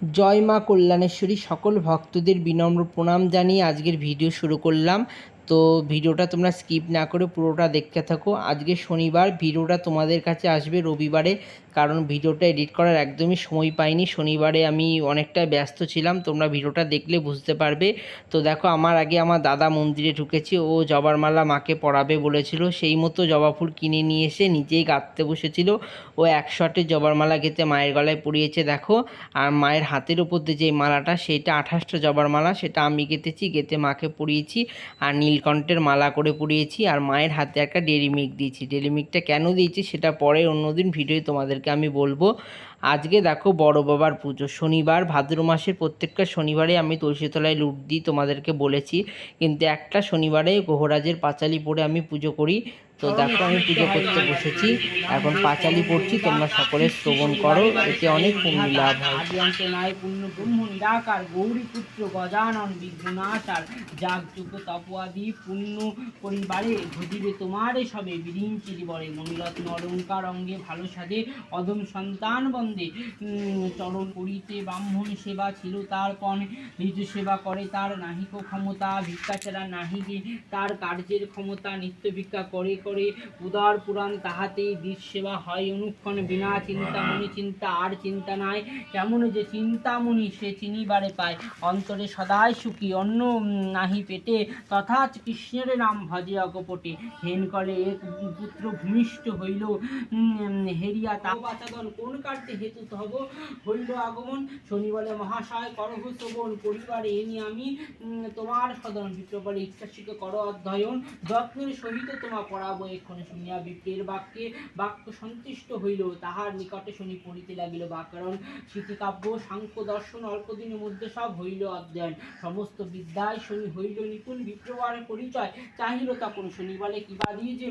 জয় মা কল্যাণেশ্বরী, সকল ভক্তদের বিনম্র প্রণাম জানিয়ে আজকের ভিডিও শুরু করলাম। তো ভিডিওটা তোমরা স্কিপ না করে পুরোটা দেখতে থাকো। আজকে শনিবার, ভিডিওটা তোমাদের কাছে আসবে রবিবারে। কারণ ভিডিওটা এডিট করার একদমই সময় পাইনি। শনিবারে আমি অনেকটা ব্যস্ত ছিলাম, তোমরা ভিডিওটা দেখলে বুঝতে পারবে। তো দেখো, আমার আগে আমার দাদা মন্দিরে ঢুকেছে, ও জবার মালা মাকে পরাবে বলেছিল। সেই মতো জবা ফুল কিনে নিয়ে এসে নিজেই গাঁথতে বসেছিল। ও এক শটে জবার মালা গেঁথে মায়ের গলায় পরিয়েছে, দেখো। আর মায়ের হাতের উপর দিয়ে যে মালাটা, সেইটা আঠাশটা জবার মালা, সেটা আমি গেঁথেছি, গেঁথে মাকে পরিয়েছি। আর নীলকণ্ঠের মালা করে পরিয়েছি। আর মায়ের হাতে একটা ডেরি দিয়েছি। ডেরি কেন দিয়েছি, সেটা পরে অন্যদিন ভিডিওয়ে তোমাদেরকে আমি বলব, আজকে দেখো বড় বাবার পুজো। শনিবার, ভাদ্র মাসের প্রত্যেকটা শনিবারে আমি তুলসীতলায় লুট দিই তোমাদেরকে বলেছি। কিন্তু একটা শনিবারে গোহরাজের পাঁচালি পরে আমি পুজো করি। তো দেখো, আমি পুজো করতে বসেছি। এখন পাঁচালি পড়ছি, তোমরা সকলে শ্রবণ করো। এতে অনেক পুণ্য লাভ চরণ করিতে ব্রাহ্মণ সেবা ছিল তার পণ। নিজ সেবা করে তার নাহিক ক্ষমতা ভিক্ষাচারা নাহিকে তার কার্যের ক্ষমতা, নিত্য ভিক্ষা করে করে। উদার পুরাণ তাহাতেই সেবা হয়। অনুক্ষণ বিনা চিন্তামণি চিন্তা, আর চিন্তা নাই। কেমন যে চিন্তামণি সে চিনিবারে পায়। অন্তরে সদাই সুখী অন্য নাহি পেটে। তথা কৃষ্ণের নাম ভজে অকপটে হেন করে এক পুত্র ভূমিষ্ঠ হইল হেরিয়া তা বাচাদন, কোন কার্যে হেতু হব হইল আগমন। শনি বলে, মহাশয়, করহ শ্রবণ পরিবারে এনি আমি তোমার সদন। বিপ্র বলে ইচ্ছাসিক কর অধ্যয়ন। যত্নের সহিত তোমা পড়াবো এক্ষণে শুনিয়া বিপ্রের বাক্যে বাক্য সন্তুষ্ট হইল। তাহার নিকটে শুনি পড়িতে লাগিল ব্যাকরণ স্মৃতিকাব্য, সাংখ্য, দর্শন, অল্পদিনের মধ্যে সব হইল অধ্যয়ন। সমস্ত বিদ্যায় শনি হইল নিপুণ বিপ্রবার পরিচয়। চাহিল তখন শনি বলে কিবা দিয়ে যে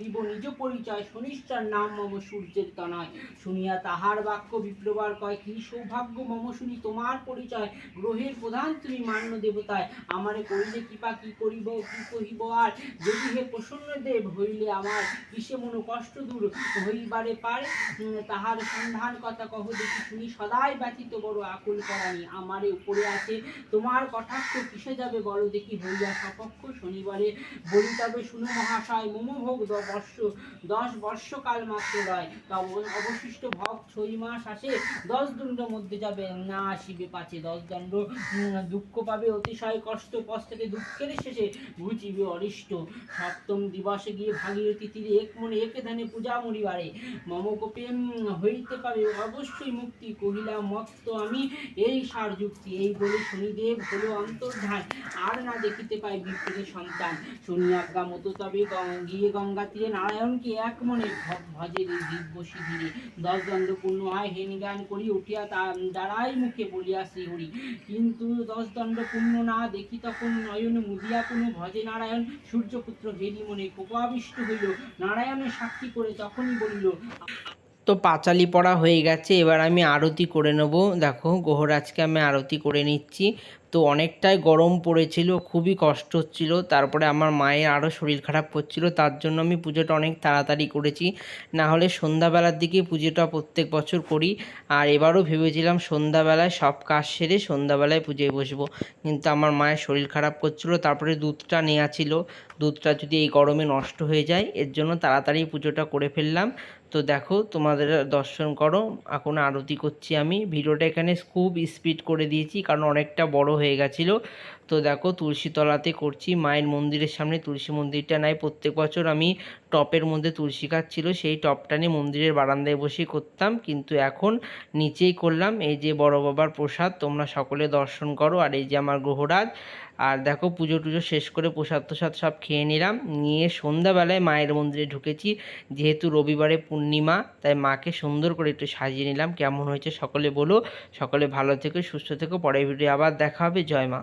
দিব নিজ পরিচয়? শনিশ্চর নাম মম সূর্যের তনয়। শুনিয়া তাহার বাক্য বিপ্রবার কয়, কি সৌভাগ্য মম শুনি তোমার পরিচয়? গ্রহের প্রধান তুমি মান্য দেবতায়। আমারে করিলে কৃপা কি করিব, কি কহিব আর? যদি হে প্রসন্ন দেব হইলে আমার কিসে মনো কষ্ট দূর হইবারে পারে। তাহার সন্ধান কথা কহ দেখি শুনি সদাই ব্যতীত বড় আকুল করানি। আমারে উপরে আছে, তোমার কটাক্ষ কিসে যাবে বলো দেখি হইয়া সপক্ষ শনিবারে। বলি তবে শুনো মহাশয় মোমোভোগ দশ বর্ষ দশ বর্ষকাল মাত্র রয়। তব অবশিষ্ট ভোগ ছয় মাস আসে, দশ দণ্ড মধ্যে যাবে। না আসিবে পাছে, দশ দণ্ড দুঃখ পাবে, অতিশয় কষ্ট পশ্চাতে দুঃখের শেষে বুঝিবে অরিষ্ট। সপ্তম দিবসে গিয়ে ভাগীরথী তীরে এক মনে এক ধানে পূজা মরিবারে। মম কোপেম হইতে পারে অবশ্যই মুক্তি কহিলাম মত্ত আমি এই সার যুক্তি। এই বলে শনিদেব হলো অন্তর্ধান, আর না দেখিতে পাই বিপ্রের সন্তান। শনি আজ্ঞা মতো তবে গিয়ে গঙ্গা তীরে নারায়ণকে এক মনে ভ- ভজে দিব্য ধীরে দশ দণ্ড পূর্ণ হয় হেন জ্ঞান করি উঠিয়া তা, দাঁড়াই মুখে বলিয়া শ্রীহরি কিন্তু দশ দণ্ড পূর্ণ না দেখি তখন নয়ন মুদিয়া কোনো ভজে নারায়ণ, সূর্যপুত্র হেরি মনে কোপাবিষ্ট হইল। নারায়ণের সাক্ষী করে তখনই বলিল, তো পাঁচালি পড়া হয়ে গেছে, এবার আমি আরতি করে নেব। দেখো, গোহরাজকে আমি আরতি করে নিচ্ছি। তো অনেকটাই গরম পড়েছিল, খুবই কষ্ট হচ্ছিল। তারপরে আমার মায়ের আরও শরীর খারাপ করছিল তার জন্য আমি পুজোটা অনেক তাড়াতাড়ি করেছি। না হলে সন্ধ্যাবেলার দিকে পুজোটা প্রত্যেক বছর করি। আর এবারও ভেবেছিলাম সন্ধ্যাবেলায় সব কাজ সেরে সন্ধ্যাবেলায় পুজোয় বসবো। কিন্তু আমার মায়ের শরীর খারাপ করছিল, তারপরে দুধটা নেওয়া ছিল। দুধটা যদি এই গরমে নষ্ট হয়ে যায়, এর জন্য তাড়াতাড়ি পুজোটা করে ফেললাম। তো দেখো, তোমাদের দর্শন করো, এখন আরতি করছি আমি। ভিডিওটা এখানে খুব স্পিড করে দিয়েছি, কারণ অনেকটা বড় হয়ে গেছিল তো দেখো তুলসীতলাতে করছি। মায়ের মন্দিরের সামনে তুলসী মন্দিরটা নাই। প্রত্যেক বছর আমি টপের মধ্যে তুলসী গাছ ছিল, সেই টপটা নিয়ে মন্দিরের বারান্দায় বসে করতাম। কিন্তু এখন নিচেই করলাম। এই যে বড় বাবার প্রসাদ, তোমরা সকলে দর্শন করো। আর এই যে আমার গ্রহরাজ আর দেখো পুজো টুজো শেষ করে প্রসাদ প্রসাদ সব খেয়ে নিলাম। নিয়ে সন্ধ্যাবেলায় মায়ের মন্দিরে ঢুকেছি। যেহেতু রবিবারে পূর্ণিমা, তাই মাকে সুন্দর করে একটু সাজিয়ে নিলাম। কেমন হয়েছে সকলে বলো। সকলে ভালো থেকো, সুস্থ থেকো। পরের ভিডিও আবার দেখা হবে। জয় মা।